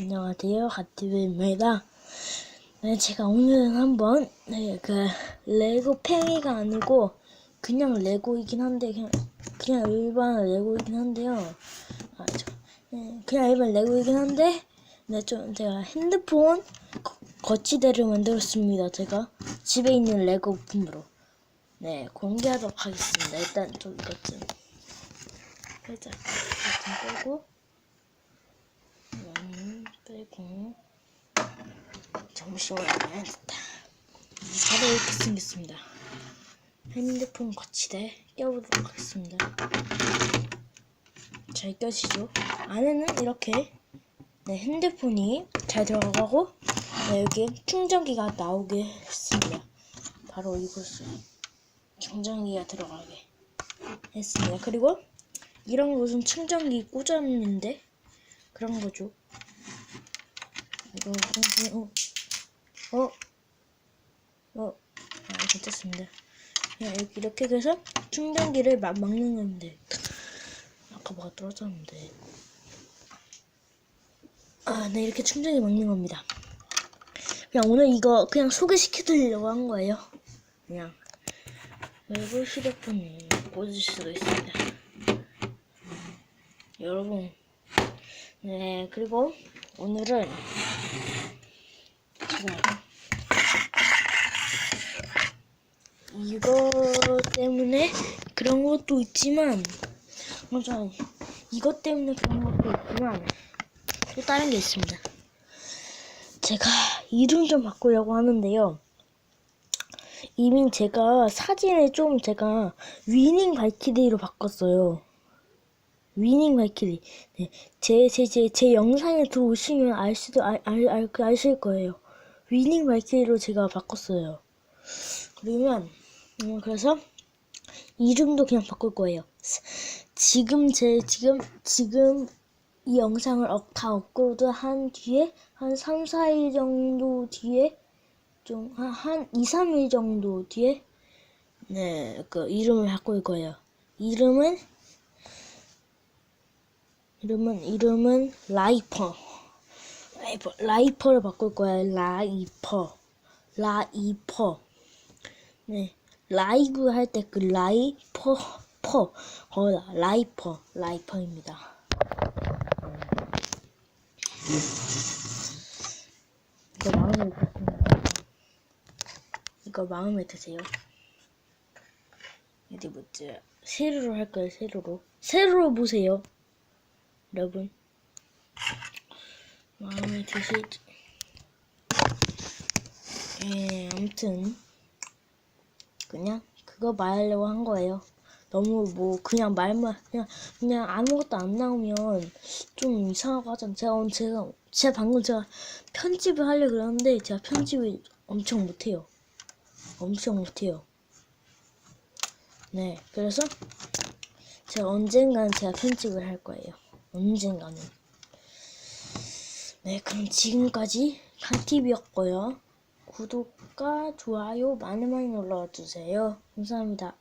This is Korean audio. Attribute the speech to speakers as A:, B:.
A: 안녕하세요. 갓티브입니다. 네, 제가 오늘은 한번, 네, 그, 레고 팽이가 아니고, 그냥 레고이긴 한데, 그냥, 그냥 일반 레고이긴 한데요. 아, 저, 네, 그냥 일반 레고이긴 한데, 네, 좀, 제가 핸드폰 거, 거치대를 만들었습니다. 제가 집에 있는 레고 부품으로. 네, 공개하도록 하겠습니다. 일단 좀 이것 좀. 살짝, 좀 빼고. 음, 빼고. 잠시만요 됐다 바로 이렇게 생겼습니다. 핸드폰 거치대 껴보도록 하겠습니다. 잘 껴지죠? 안에는 이렇게 네, 핸드폰이 잘 들어가고 네, 여기 충전기가 나오게 했습니다. 바로 이곳을 충전기가 들어가게 했습니다. 그리고 이런 곳은 충전기 꽂았는데 그런 거죠. 이거 어, 어, 어, 어, 아, 괜찮습니다. 그냥 이렇게, 해서 충전기를 막 막는 건데 아까 뭐가 떨어졌는데 아, 네 이렇게 충전기 막는 겁니다. 그냥 오늘 이거 그냥 소개시켜드리려고 한 거예요. 그냥 외부 휴대폰 꽂을 수도 있습니다. 여러분 네, 그리고 오늘은 이거 때문에 그런 것도 있지만 맞아 이것 때문에 그런 것도 있지만 또 다른 게 있습니다. 제가 이름 좀 바꾸려고 하는데요. 이미 제가 사진을 좀 제가 위닝 발키리로 바꿨어요. 위닝 발키리. 네, 제, 제, 제, 제 영상에 들어오시면 알 수도, 알, 알, 알, 그 아실 거예요. 위닝 발키리로 제가 바꿨어요. 그러면, 음, 그래서, 이름도 그냥 바꿀 거예요. 지금 제, 지금, 지금 이 영상을 업, 다 업로드 한 뒤에, 한 3, 4일 정도 뒤에, 좀, 한, 한 2, 3일 정도 뒤에, 네, 그, 이름을 바꿀 거예요. 이름은, 이름은 이름은 라이퍼. 라이퍼 라이퍼를 바꿀 거야. 라이퍼. 라이퍼. 네. 라이브 할 때 그 라이퍼 퍼 거기다 라이퍼 라이퍼입니다. 이거 마음에 드세요? 이거 마음에 드세요? 어디 보자. 세로로 할까요? 세로로. 세로로 보세요. 여러분. 마음에 드실지 예 아무튼 그냥 그거 말하려고 한 거예요. 너무 뭐 그냥 말만 그냥 그냥 아무것도 안 나오면 좀 이상하고 하잖아 제가 오늘 제가 제가 방금 제가 편집을 하려고 그러는데 제가 편집을 엄청 못해요. 엄청 못해요. 네 그래서 제가 언젠가는 제가 편집을 할 거예요 언젠가는. 네, 그럼 지금까지 칸TV였고요. 구독과 좋아요 많이 많이 눌러주세요. 감사합니다.